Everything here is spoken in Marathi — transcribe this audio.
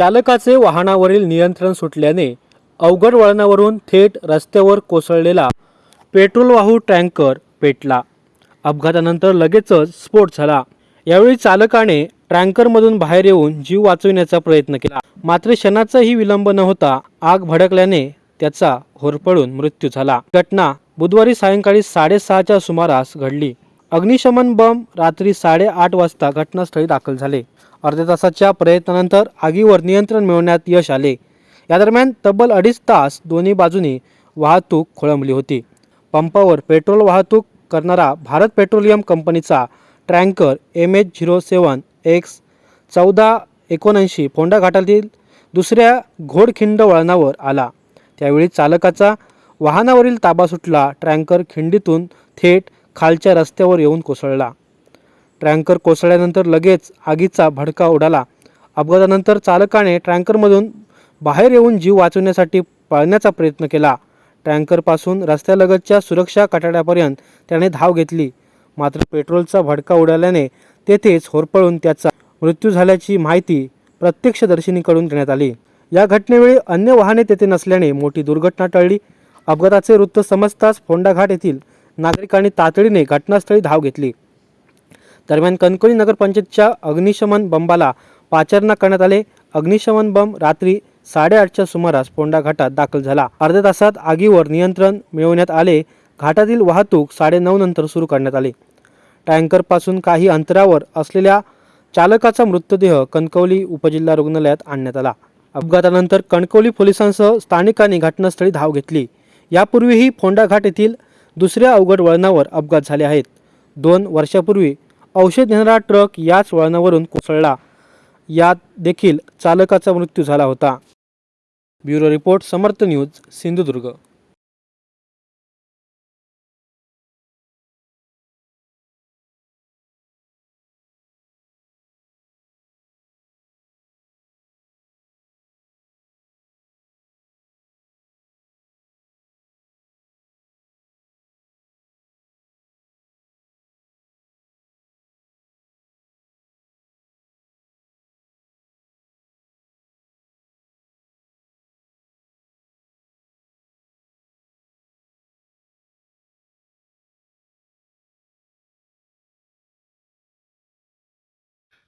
चालकाचे वाहनावरील नियंत्रण सुटल्याने अवघड वळणावरून थेट रस्त्यावर कोसळलेला पेट्रोलवाहू टँकर पेटला. अपघातानंतर लगेचच स्फोट झाला. यावेळी चालकाने टँकरमधून बाहेर येऊन जीव वाचविण्याचा प्रयत्न केला. मात्र क्षणाचाही विलंब न होता आग भडकल्याने त्याचा होरपळून मृत्यू झाला. घटना बुधवारी सायंकाळी साडेसहाच्या सुमारास घडली. अग्निशमन बंब रात्री साडेआठ वाजता घटनास्थळी दाखल झाले. अर्ध्या तासाच्या प्रयत्नानंतर आगीवर नियंत्रण मिळवण्यात यश आले. या दरम्यान तब्बल अडीच तास दोन्ही बाजूनी वाहतूक खोळंबली होती. पंपावर पेट्रोल वाहतूक करणारा भारत पेट्रोलियम कंपनीचा tanker M H zero seven X चौदा एकोणऐंशी फोंडा घाटातील दुसऱ्या घोडखिंड वळणावर आला. त्यावेळी चालकाचा वाहनावरील ताबा सुटला. ट्रँकर खिंडीतून थेट खालच्या रस्त्यावर येऊन कोसळला. ट्रँकर कोसळल्यानंतर लगेच आगीचा भडका उडाला. अपघातानंतर चालकाने ट्रँकरमधून बाहेर येऊन जीव वाचवण्यासाठी पळण्याचा प्रयत्न केला. टँकरपासून रस्त्यालगतच्या सुरक्षा कटाड्यापर्यंत त्याने धाव घेतली. मात्र पेट्रोलचा भडका उडाल्याने तेथेच होरपळून त्याचा मृत्यू झाल्याची माहिती प्रत्यक्षदर्शींकडून देण्यात आली. या घटनेवेळी अन्य वाहने तेथे नसल्याने मोठी दुर्घटना टळली. अपघाताचे वृत्त समजताच फोंडाघाट येथील नागरिकांनी तातडीने घटनास्थळी धाव घेतली. दरम्यान कणकवली नगरपंचायतच्या अग्निशमन बंबाला पाचारणा करण्यात आले. अग्निशमन बंब रात्री साडेआठच्या सुमारास पोंडा घाटात दाखल झाला. अर्ध्या तासात आगीवर नियंत्रण मिळवण्यात आले. घाटातील वाहतूक साडेनऊ नंतर सुरू करण्यात आली. टँकरपासून काही अंतरावर असलेल्या चालकाचा मृतदेह कणकवली उपजिल्हा रुग्णालयात आणण्यात आला. अपघातानंतर कणकवली पोलिसांसह स्थानिकांनी घटनास्थळी धाव घेतली. यापूर्वीही फोंडा घाट येथील दुसऱ्या अवघड वळणावर अपघात झाले आहेत. दोन वर्षापूर्वी औषध नेणारा ट्रक याच वळणावरून कोसळला. यात देखील चालकाचा मृत्यू झाला होता. Bureau report Samarth news Sindhudurg.